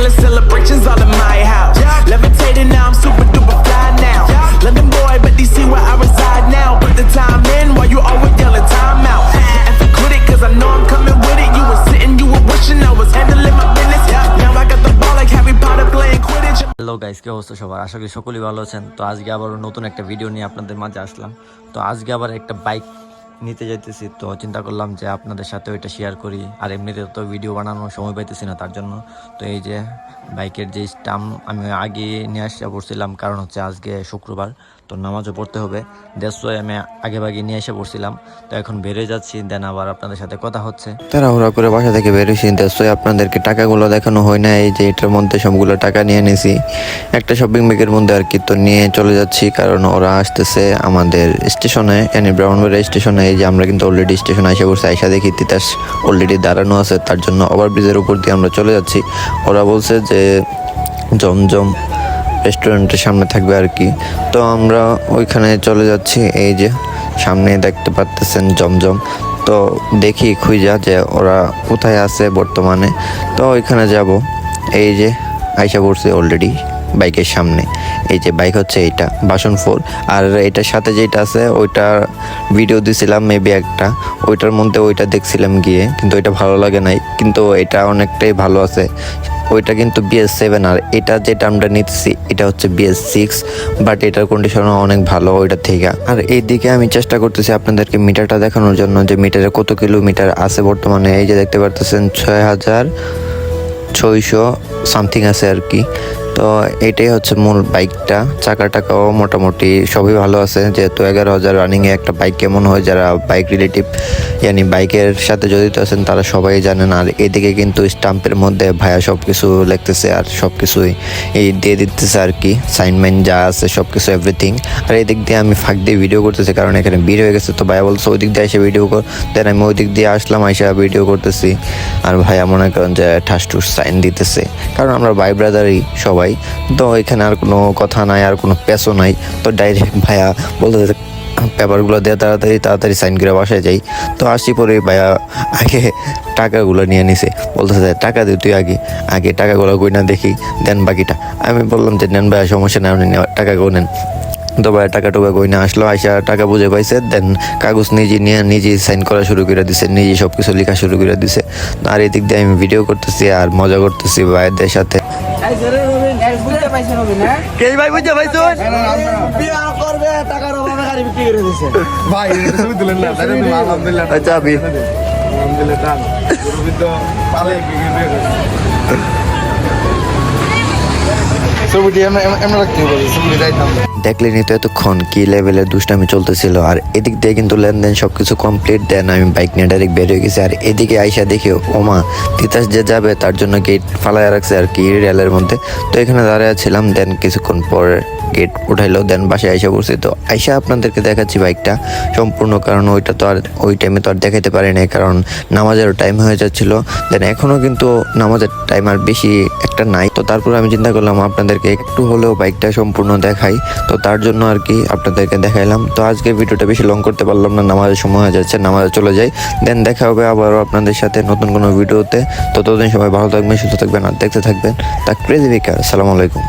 Endless celebrations all in my house. Levitating now, I'm super duper fly now. London boy, but DC where I reside now. Put the time in while you always yelling time out. And for quit it, cause I know I'm coming with it. You were sitting, you were wishing I was handling my business. Now I got the ball like Harry Potter playing Quidditch. Hello guys কি অবস্থা সবার আশা করি সকলেই ভালো আছেন তো আজকে আবার নতুন একটা ভিডিও নিয়ে আপনাদের মাঝে আসলাম তো আজকে আবার একটা বাইক নিতে যাইতেছি। তো চিন্তা করলাম যে আপনাদের সাথে ওইটা শেয়ার করি। আর এমনিতে তো ভিডিও বানানোর সময় পাইতেছি না, তার জন্য। তো এই যে বাইকের যে স্টাম আমি আগে নিয়ে আসতে পড়ছিলাম, কারণ হচ্ছে আজকে শুক্রবার, তো নামাজও পড়তে হবে। দেড়শো আমি আগে ভাগে নিয়ে এসে পড়ছিলাম। তো এখন বেরিয়ে যাচ্ছি দেন আবার আপনাদের সাথে কথা হচ্ছে। তাড়াহুড়া করে বাসা থেকে বেরোছি দেশে আপনাদেরকে টাকাগুলো দেখানো হয় না এই যে এটার মধ্যে সবগুলো টাকা নিয়ে নিছি। একটা শপিং ব্যাগের মধ্যে আর কি তো নিয়ে চলে যাচ্ছি, কারণ ওরা আসতেছে আমাদের স্টেশনে এনি ব্রাউনবাড়ি স্টেশনে। এই যে আমরা কিন্তু অলরেডি স্টেশন এসে পড়ছি, আইসা দেখি তিতাস অলরেডি দাঁড়ানো আছে, তার জন্য ওভারব্রিজের উপর দিয়ে আমরা চলে যাচ্ছি। ওরা বলছে যে জমজম রেস্টুরেন্টের সামনে থাকবে আর কি। তো আমরা ওইখানে চলে যাচ্ছি, এই যে সামনে দেখতে পাচ্তেছেন জমজম। তো দেখি খুঁজা যে ওরা কোথায় আছে বর্তমানে। তো ওইখানে যাব, এই যে আইসা পড়ছে অলরেডি বাইকের সামনে। এই যে বাইক হচ্ছে এইটা, বাসন ফোর। আর এটার সাথে যেটা আছে ওইটা ভিডিও দিছিলাম মেবি একটা। ওইটার মধ্যে ওইটা দেখছিলাম গিয়ে, কিন্তু ওইটা ভালো লাগে নাই। কিন্তু এটা অনেকটাই ভালো আছে। ওইটা কিন্তু বিএস সেভেন আর এটা যেটা আমরা নিতেছি, এটা হচ্ছে বিএস সিক্স বাট এটার কন্ডিশনও অনেক ভালো ওইটার থেকে। আর এইদিকে আমি চেষ্টা করতেছি আপনাদেরকে মিটারটা দেখানোর জন্য, যে মিটারে কত কিলোমিটার আছে বর্তমানে। এই যে দেখতে পারতেছেন, ছয় হাজার ছয়শো সামথিং আছে আর কি। তো এটাই হচ্ছে মূল বাইকটা। চাকা টাকাও মোটামুটি সবই ভালো আছে। যেহেতু এগারো হাজার রানিংয়ে একটা বাইক কেমন হয়, যারা বাইক রিলেটিভ ইয়ানি বাইকের সাথে জড়িত আছেন, তারা সবাই জানেন। আর এদিকে কিন্তু স্টাম্পের মধ্যে ভাইয়া সব কিছু লিখতেছে আর সব কিছুই এই দিয়ে দিতেছে আর কি। সাইনমেন্ট যা আছে সব কিছু এভরিথিং আর এই দিক দিয়ে আমি ফাঁক দিয়ে ভিডিও করতেছি, কারণ এখানে ভিড় হয়ে গেছে। তো ভাইয়া বলছে ওই দিক দিয়ে এসে ভিডিও কর। দেন আমি ওই দিক দিয়ে আসলাম, আইসা ভিডিও করতেছি। আর ভাইয়া মনে করেন যে ঠাস টুস সাইন দিতেছে। কারণ আমরা ভাই ব্রাদারই সবাই। তো এখানে আর কোনো কথা নাই, আর কোনো পেসও নাই। তো ডাইরেক্ট ভাইয়া বলতে পেপারগুলো দিয়ে তাড়াতাড়ি তাড়াতাড়ি সাইন করে বাসায় যাই। তো আসি পরে ভাইয়া আগে টাকাগুলো নিয়ে নিছে। বলতেছে, টাকা দে তুই আগে আগে টাকাগুলো কই না দেখি, দেন বাকিটা। আমি বললাম যে, নেন ভাইয়া, সমস্যা নেই, আপনি টাকাগুলো নেন। তো ভাই টাকা টুকা কই না আসলো, আইসা টাকা বুঝে পাইছে, দেন কাগজ নিজে নিয়ে নিজে সাইন করা শুরু করে দিছে নিজে সব কিছু লেখা শুরু করে দিছে। আর এদিক দিয়ে আমি ভিডিও করতেছি, আর মজা করতেছি ভাইদের সাথে। কে ভাই বুঝতে পাইছো ভাই এটা ছবি তুলেন না তাই তুমি আলহামদুলিল্লাহ আচ্ছা আবি আলহামদুলিল্লাহ টান তো পালে কি কি দেখলেনি তো এতক্ষণ কি লেভেলের দুষ্টামি চলতেছিল? আর এদিক দিয়ে কিন্তু লেনদেন সব কিছু কমপ্লিট দেন আমি বাইক নিয়ে ডাইরেক্ট বের হয়ে গেছি। আর এদিকে আইসা দেখি, ওমা, তিতাস যে যাবে, তার জন্য গেট ফালায় রাখছে আর কি রেলের মধ্যে। তো এখানে দাঁড়ায় ছিলাম দেন কিছুক্ষণ পরে গেট উঠাইলো দেন বাসায় আইসা পড়ছি। তো আইসা আপনাদেরকে দেখাচ্ছি বাইকটা সম্পূর্ণ, কারণ ওইটা তো আর ওই টাইমে তো আর দেখাইতে পারি নাই, কারণ নামাজেরও টাইম হয়ে যাচ্ছিল। দেন এখনও কিন্তু নামাজের টাইম আর বেশি একটা নাই। তো তারপর আমি চিন্তা করলাম আপনাদেরকে একটু হলেও বাইকটা সম্পূর্ণ দেখাই। তো তার জন্য আর কি আপনাদেরকে দেখাইলাম। তো আজকে ভিডিওটা বেশি লং করতে পারলাম না, নামাজের সময় হয়ে যাচ্ছে, নামাজে চলে যাই। দেন দেখা হবে আবারও আপনাদের সাথে নতুন কোনো ভিডিওতে। ততদিন সবাই ভালো থাকবেন, সুস্থ থাকবেন আর দেখতে থাকবেন তা ক্রেজি বিকার আসসালামু আলাইকুম।